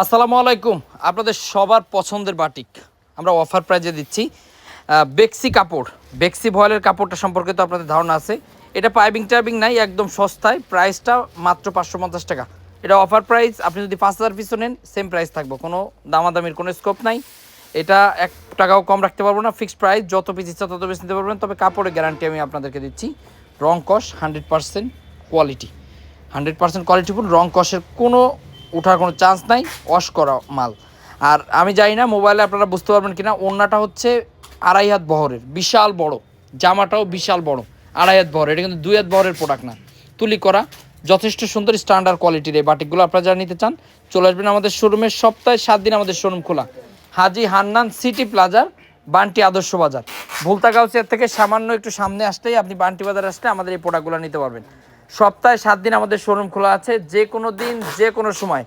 আসসালামু আলাইকুম। আপনাদের সবার পছন্দের বাটিক। আমরা অফার প্রাইজে দিচ্ছি বেক্সি কাপড়। বেক্সি ভয়েলের কাপড়টা সম্পর্কে তো আপনাদের ধারণা আছে। এটা পাইবিং টাইবিং নাই, একদম সস্তায়। প্রাইসটা মাত্র পাঁচশো পঞ্চাশ টাকা। এটা অফার প্রাইস আপনি যদি পাঁচ হাজার পিসও নেন সেম প্রাইস থাকবে। কোনো দামাদামির কোনো স্কোপ নাই। এটা এক টাকাও কম রাখতে পারব না। ফিক্সড প্রাইস যত পিস ইচ্ছা তত পিস নিতে পারবেন। তবে কাপড়ের গ্যারান্টি আমি আপনাদেরকে দিচ্ছি, রং কস hundred percent quality hundred percent qualityful রং কষের কোনো ওঠার কোনো চান্স নাই ওয়াশ করা মাল। আর আমি জানি না মোবাইলে আপনারা বুঝতে পারবেন কিনা, ওড়নাটা হচ্ছে আড়াই হাত বহরের, বিশাল বড়। জামাটাও বিশাল বড়, আড়াই হাত বহর এটা কিন্তু দুই হাত বহরের প্রোডাক্ট না। তুলি করা, যথেষ্ট সুন্দর স্ট্যান্ডার্ড কোয়ালিটির এই বাটিকগুলো আপনারা যারা নিতে চান, চলে আসবেন আমাদের শোরুমের সপ্তাহে সাত দিন আমাদের শোরুম খোলা। হাজি হান্নান সিটি প্লাজার বান্টি আদর্শ বাজার। ভুলতা গাউসিয়ার থেকে সামান্য একটু সামনে আসলেই আপনি বান্টি বাজার আসলে আমাদের এই প্রোডাক্টগুলো নিতে পারবেন। সপ্তাহে সাত দিন আমাদের শোরুম খোলা আছে। যে কোনো দিন, যে কোনো সময়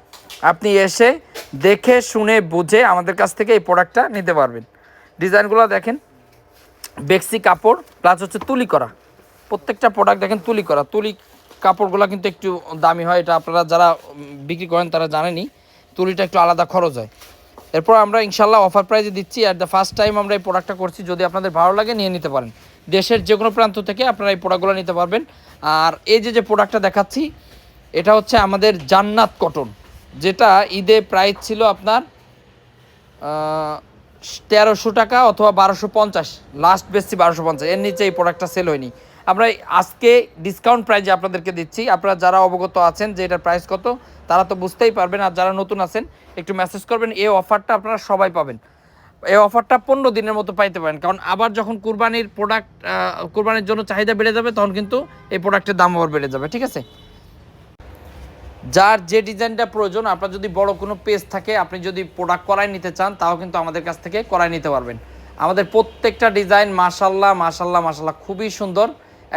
আপনি এসে দেখে, শুনে, বুঝে আমাদের কাছ থেকে এই প্রোডাক্টটা নিতে পারবেন। ডিজাইনগুলো দেখেন, বেক্সি কাপড় প্লাস হচ্ছে তুলি করা। প্রত্যেকটা প্রোডাক্ট দেখেন তুলি করা। তুলি কাপড়গুলো কিন্তু একটু দামি হয়, এটা আপনারা যারা বিক্রি করেন তারা জানেনই। তুলিটা একটু আলাদা খরচ হয়। এরপর আমরা ইনশাল্লাহ অফার প্রাইজে দিচ্ছি। অ্যাট দ্য ফার্স্ট টাইম আমরা এই প্রোডাক্টটা করছি। যদি আপনাদের ভালো লাগে, নিয়ে নিতে পারেন। দেশের যে কোনো প্রান্ত থেকে আপনারা এই প্রোডাক্টগুলো নিতে পারবেন। আর এই যে যে প্রোডাক্টটা দেখাচ্ছি, এটা হচ্ছে আমাদের জান্নাত কটন যেটা ঈদে প্রাইস ছিল আপনার তেরোশো টাকা অথবা বারোশো পঞ্চাশ। লাস্ট বেশি বারোশো পঞ্চাশ। এর নিচে এই প্রোডাক্টটা সেল হয়নি। আমরা আজকে ডিসকাউন্ট প্রাইজে আপনাদেরকে দিচ্ছি। আপনারা যারা অবগত আছেন যে এটার প্রাইস কত, তারা তো বুঝতেই পারবেন। আর যারা নতুন আছেন, একটু মেসেজ করবেন। এই অফারটা আপনারা সবাই পাবেন। এই অফারটা পনেরো দিনের মতো পাইতে পারেন। কারণ আবার যখন কুরবানির প্রোডাক্ট কুরবানির জন্য চাহিদা বেড়ে যাবে, তখন কিন্তু এই প্রোডাক্টের দাম আবার বেড়ে যাবে, ঠিক আছে? যার যে ডিজাইনটা প্রয়োজন, আপনার যদি বড় কোনো পেজ থাকে, আপনি যদি প্রোডাক্ট করাই নিতে চান, তাও কিন্তু আমাদের কাছ থেকে করাই নিতে পারবেন। আমাদের প্রত্যেকটা ডিজাইন মাশাল্লাহ মাশাল্লাহ মাশাল্লাহ খুবই সুন্দর।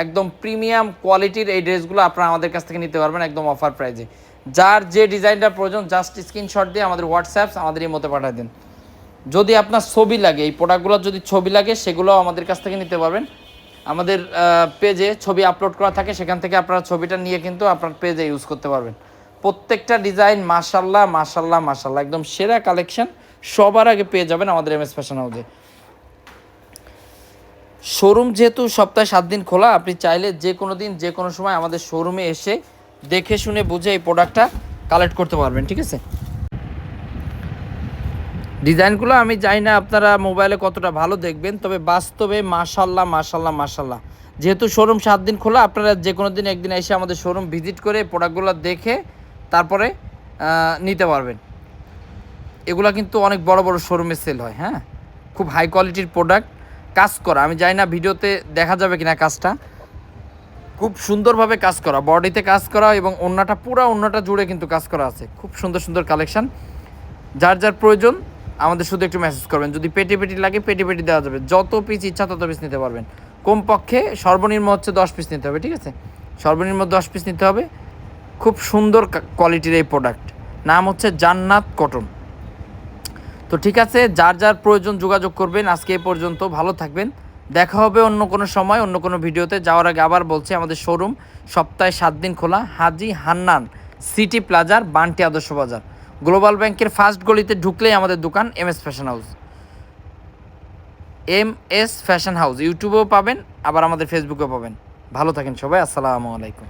একদম প্রিমিয়াম কোয়ালিটির এই ড্রেসগুলো আপনারা আমাদের কাছ থেকে নিতে পারবেন একদম অফার প্রাইজে যার যে ডিজাইনটা প্রয়োজন জাস্ট স্ক্রিনশট দিয়ে আমাদের হোয়াটসঅ্যাপস আমাদের এই মতো পাঠিয়ে দিন। যদি আপনার ছবি লাগে, এই প্রোডাক্টগুলোর যদি ছবি লাগে, সেগুলো আমাদের কাছ থেকে নিতে পারবেন। আমাদের পেজে ছবি আপলোড করা থাকে, সেখান থেকে আপনারা ছবিটা নিয়ে কিন্তু আপনার পেজে ইউজ করতে পারবেন। প্রত্যেকটা ডিজাইন মাশাল্লাহ মাশাল্লাহ মাশাল্লাহ একদম সেরা কালেকশন সবার আগে পেয়ে যাবেন আমাদের এম এস ফ্যাশন হাউসে শোরুম যেহেতু সপ্তাহে সাত দিন খোলা, আপনি চাইলে যে কোনো দিন, যে কোনো সময় আমাদের শোরুমে এসে দেখে শুনে বুঝে এই প্রোডাক্টটা কালেক্ট করতে পারবেন, ঠিক আছে? ডিজাইনগুলো আমি জানি না আপনারা মোবাইলে কতটা ভালো দেখবেন, তবে বাস্তবে মাশাল্লাহ মাশাল্লাহ মাশাল্লাহ যেহেতু শোরুম সাত দিন খোলা, আপনারা যে কোনো দিন একদিন এসে আমাদের শোরুম ভিজিট করে প্রোডাক্টগুলো দেখে তারপরে নিতে পারবেন। এগুলা কিন্তু অনেক বড় বড় শোরুমে সেল হয় হ্যাঁ? খুব হাই কোয়ালিটির প্রোডাক্ট, কাজ করা। আমি জানি না ভিডিওতে দেখা যাবে কিনা কাজটা। খুব সুন্দরভাবে কাজ করা, বডিতে কাজ করা এবং অন্যটা, পুরো অন্যটা জুড়ে কিন্তু কাজ করা আছে। খুব সুন্দর সুন্দর কালেকশান। যার যার প্রয়োজন আমাদের শুধু একটু মেসেজ করবেন। যদি পেটি পেটি লাগে, পেটি পেটি দেওয়া যাবে। যত পিস ইচ্ছা তত পিস নিতে পারবেন। কমপক্ষে সর্বনিম্ন হচ্ছে দশ পিস নিতে হবে, ঠিক আছে? সর্বনিম্ন দশ পিস নিতে হবে। খুব সুন্দর কোয়ালিটির এই প্রোডাক্ট নাম হচ্ছে জান্নাত কটন তো ঠিক আছে, যার যার প্রয়োজন যোগাযোগ করবেন। আজকে এ পর্যন্ত, ভালো থাকবেন। দেখা হবে অন্য কোনো সময়, অন্য কোনো ভিডিওতে। যাওয়ার আগে আবার বলছি, আমাদের শোরুম সপ্তাহে সাত দিন খোলা। হাজি হান্নান সিটি প্লাজার বান্টি আদর্শ বাজার। গ্লোবাল ব্যাংকের ফার্স্ট গলিতে ঢুকলেই আমাদের দোকান M S fashion house. M S fashion house, ইউটিউবেও পাবেন, আবার আমাদের ফেসবুকেও পাবেন। ভালো থাকেন সবাই, আসসালামু আলাইকুম।